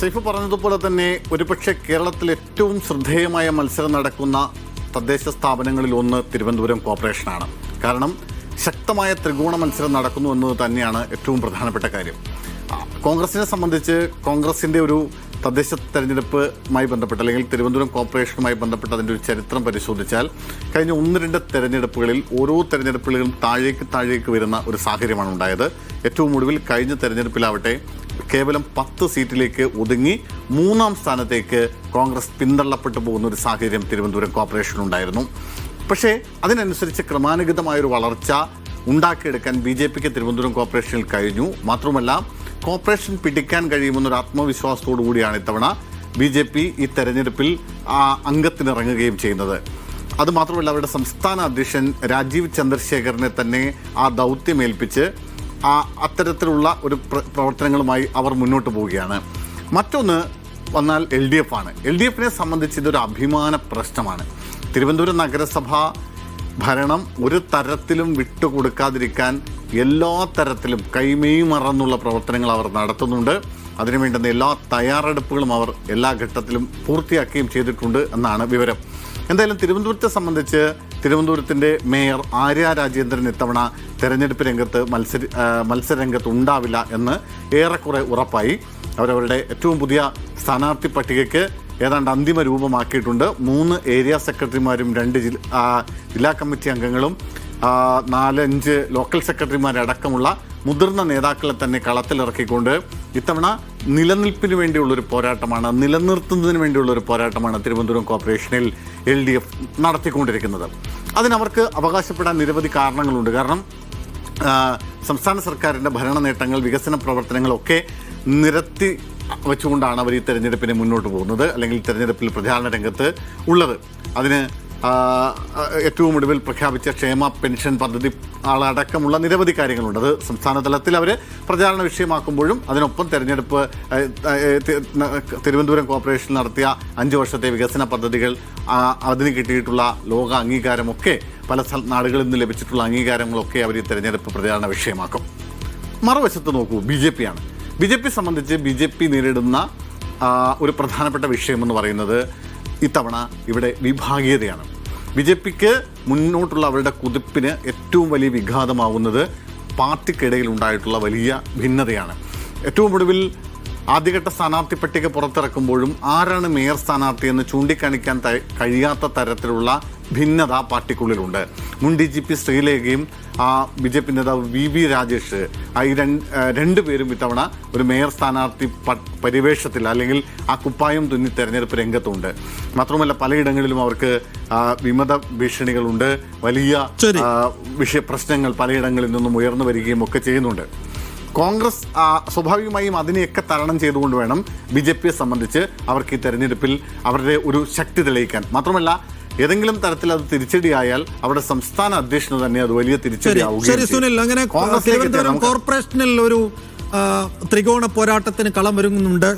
Saif പറഞ്ഞതുപോലെ തന്നെ ഒരുപക്ഷെ കേരളത്തിൽ ഏറ്റവും ശ്രദ്ധേയമായ മത്സരം നടക്കുന്ന തദ്ദേശ സ്ഥാപനങ്ങളിൽ ഒന്ന് തിരുവനന്തപുരം കോർപ്പറേഷനാണ്. കാരണം ശക്തമായ ത്രികോണ മത്സരം നടക്കുന്നു എന്നത് തന്നെയാണ് ഏറ്റവും പ്രധാനപ്പെട്ട കാര്യം. കോൺഗ്രസിനെ സംബന്ധിച്ച് കോൺഗ്രസിന്റെ ഒരു തദ്ദേശ തെരഞ്ഞെടുപ്പുമായി ബന്ധപ്പെട്ട് അല്ലെങ്കിൽ തിരുവനന്തപുരം കോർപ്പറേഷനുമായി ബന്ധപ്പെട്ട് അതിന്റെ ഒരു ചരിത്രം പരിശോധിച്ചാൽ കഴിഞ്ഞ ഒന്ന് രണ്ട് തെരഞ്ഞെടുപ്പുകളിൽ ഓരോ തെരഞ്ഞെടുപ്പുകളിലും താഴേക്ക് താഴേക്ക് വരുന്ന ഒരു സാഹചര്യമാണ് ഉണ്ടായത്. ഏറ്റവും ഒടുവിൽ കഴിഞ്ഞ തെരഞ്ഞെടുപ്പിലാവട്ടെ കേവലം പത്ത് സീറ്റിലേക്ക് ഒതുങ്ങി മൂന്നാം സ്ഥാനത്തേക്ക് കോൺഗ്രസ് പിന്തള്ളപ്പെട്ടു പോകുന്ന ഒരു സാഹചര്യം തിരുവനന്തപുരം കോർപ്പറേഷനുണ്ടായിരുന്നു പക്ഷേ അതിനനുസരിച്ച് ക്രമാനുഗതമായൊരു വളർച്ച ഉണ്ടാക്കിയെടുക്കാൻ ബി ജെ പിക്ക് തിരുവനന്തപുരം കോർപ്പറേഷനിൽ കഴിഞ്ഞു. മാത്രമല്ല കോർപ്പറേഷൻ പിടിക്കാൻ കഴിയുമെന്നൊരു ആത്മവിശ്വാസത്തോടു കൂടിയാണ് ഇത്തവണ ബി ജെ പി ഈ തെരഞ്ഞെടുപ്പിൽ അംഗത്തിനിറങ്ങുകയും ചെയ്യുന്നത്. അതുമാത്രമല്ല അവരുടെ സംസ്ഥാന അധ്യക്ഷൻ രാജീവ് ചന്ദ്രശേഖരനെ തന്നെ ആ ദൗത്യമേൽപ്പിച്ച് ആ അത്തരത്തിലുള്ള ഒരു പ്രവർത്തനങ്ങളുമായി അവർ മുന്നോട്ട് പോവുകയാണ്. മറ്റൊന്ന് വന്നാൽ എൽ ഡി എഫ് ആണ്. എൽ ഡി എഫിനെ സംബന്ധിച്ച് ഇതൊരു അഭിമാന പ്രശ്നമാണ്. തിരുവനന്തപുരം നഗരസഭ ഭരണം ഒരു തരത്തിലും വിട്ടുകൊടുക്കാതിരിക്കാൻ എല്ലാ തരത്തിലും കൈമേയും മറന്നുള്ള പ്രവർത്തനങ്ങൾ അവർ നടത്തുന്നുണ്ട്. അതിനു വേണ്ടുന്ന എല്ലാ തയ്യാറെടുപ്പുകളും അവർ എല്ലാ ഘട്ടത്തിലും പൂർത്തിയാക്കുകയും ചെയ്തിട്ടുണ്ട് എന്നാണ് വിവരം. എന്തായാലും തിരുവനന്തപുരത്തെ സംബന്ധിച്ച് തിരുവനന്തപുരത്തിന്റെ മേയർ ആര്യ രാജേന്ദ്രൻ ഇത്തവണ തെരഞ്ഞെടുപ്പ് രംഗത്ത് മത്സര മത്സരരംഗത്ത് ഉണ്ടാവില്ല എന്ന് ഏറെക്കുറെ ഉറപ്പായി. അവരവരുടെ ഏറ്റവും പുതിയ സ്ഥാനാർത്ഥി പട്ടികയ്ക്ക് ഏതാണ്ട് അന്തിമ രൂപമാക്കിയിട്ടുണ്ട്. മൂന്ന് ഏരിയ സെക്രട്ടറിമാരും രണ്ട് ജില്ലാ കമ്മിറ്റി അംഗങ്ങളും നാലഞ്ച് ലോക്കൽ സെക്രട്ടറിമാരടക്കമുള്ള മുതിർന്ന നേതാക്കളെ തന്നെ കളത്തിലിറക്കിക്കൊണ്ട് ഇത്തവണ നിലനിൽപ്പിന് വേണ്ടിയുള്ളൊരു പോരാട്ടമാണ് നിലനിർത്തുന്നതിന് വേണ്ടിയുള്ളൊരു പോരാട്ടമാണ് തിരുവനന്തപുരം കോർപ്പറേഷനിൽ എൽ ഡി എഫ് നടത്തിക്കൊണ്ടിരിക്കുന്നത്. അതിനവർക്ക് അവകാശപ്പെടാൻ നിരവധി കാരണങ്ങളുണ്ട്. കാരണം സംസ്ഥാന സർക്കാരിന്റെ ഭരണ നേട്ടങ്ങൾ വികസന പ്രവർത്തനങ്ങളൊക്കെ നിരത്തി വെച്ചുകൊണ്ടാണ് അവർ ഈ തെരഞ്ഞെടുപ്പിനെ മുന്നോട്ട് പോകുന്നത് അല്ലെങ്കിൽ തെരഞ്ഞെടുപ്പിൽ പ്രചാരണ രംഗത്ത് ഉള്ളത്. അതിന് ഏറ്റവും ഒടുവിൽ പ്രഖ്യാപിച്ച ക്ഷേമ പെൻഷൻ പദ്ധതി ആളടക്കമുള്ള നിരവധി കാര്യങ്ങളുണ്ട്. അത് സംസ്ഥാന തലത്തിൽ അവർ പ്രചാരണ വിഷയമാക്കുമ്പോഴും അതിനൊപ്പം തെരഞ്ഞെടുപ്പ് തിരുവനന്തപുരം കോർപ്പറേഷൻ നടത്തിയ അഞ്ച് വർഷത്തെ വികസന പദ്ധതികൾ അതിന് കിട്ടിയിട്ടുള്ള ലോക അംഗീകാരമൊക്കെ പല നാടുകളിൽ നിന്ന് ലഭിച്ചിട്ടുള്ള അംഗീകാരങ്ങളൊക്കെ അവർ ഈ തെരഞ്ഞെടുപ്പ് പ്രചാരണ വിഷയമാക്കും. മറുവശത്ത് നോക്കൂ ബി ജെ പി ആണ്. ബി ജെ പി സംബന്ധിച്ച് ബി ജെ പി നേരിടുന്ന ഒരു പ്രധാനപ്പെട്ട വിഷയമെന്ന് പറയുന്നത് ഇത്തവണ ഇവിടെ വിഭാഗീയതയാണ്. ബി ജെ പിക്ക് മുന്നോട്ടുള്ള അവരുടെ കുതിപ്പിന് ഏറ്റവും വലിയ വിഘാതമാവുന്നത് പാർട്ടിക്കിടയിൽ ഉണ്ടായിട്ടുള്ള വലിയ ഭിന്നതയാണ്. ഏറ്റവും ഒടുവിൽ ആദ്യഘട്ട സ്ഥാനാർത്ഥി പട്ടിക പുറത്തിറക്കുമ്പോഴും ആരാണ് മേയർ സ്ഥാനാർത്ഥി എന്ന് ചൂണ്ടിക്കാണിക്കാൻ കഴിയാത്ത തരത്തിലുള്ള ഭിന്നത പാർട്ടിക്കുള്ളിലുണ്ട്. മുൻ ഡി ജി പി ശ്രീലേഖയും ആ ബി ജെ പി നേതാവ് വി വി രാജേഷ് ആ ഈ രണ്ട് പേരും രണ്ടുപേരും ഇത്തവണ ഒരു മേയർ സ്ഥാനാർത്ഥി പരിവേഷത്തിൽ അല്ലെങ്കിൽ ആ കുപ്പായം തുന്നി തെരഞ്ഞെടുപ്പ് രംഗത്തുണ്ട്. മാത്രമല്ല പലയിടങ്ങളിലും അവർക്ക് വിമത ഭീഷണികളുണ്ട്. വലിയ വിഷയപ്രശ്നങ്ങൾ ആ, വിഷയ പ്രശ്നങ്ങൾ പലയിടങ്ങളിൽ നിന്നും ഉയർന്നു വരികയും ഒക്കെ ചെയ്യുന്നുണ്ട്. കോൺഗ്രസ് സ്വാഭാവികമായും അതിനെയൊക്കെ തരണം ചെയ്തുകൊണ്ട് വേണം ബി ജെ പിയെ സംബന്ധിച്ച് അവർക്ക് ഈ തെരഞ്ഞെടുപ്പിൽ അവരുടെ ഒരു ശക്തി തെളിയിക്കാൻ. മാത്രമല്ല ഏതെങ്കിലും തരത്തിൽ അത് തിരിച്ചടിയായാൽ അവിടെ സംസ്ഥാന അധ്യക്ഷന് തന്നെ അത് വലിയ തിരിച്ചടിയാവുകയും. അങ്ങനെ കോർപ്പറേഷനിൽ ഒരു ത്രികോണ പോരാട്ടത്തിന് കളം വരുന്നുണ്ട്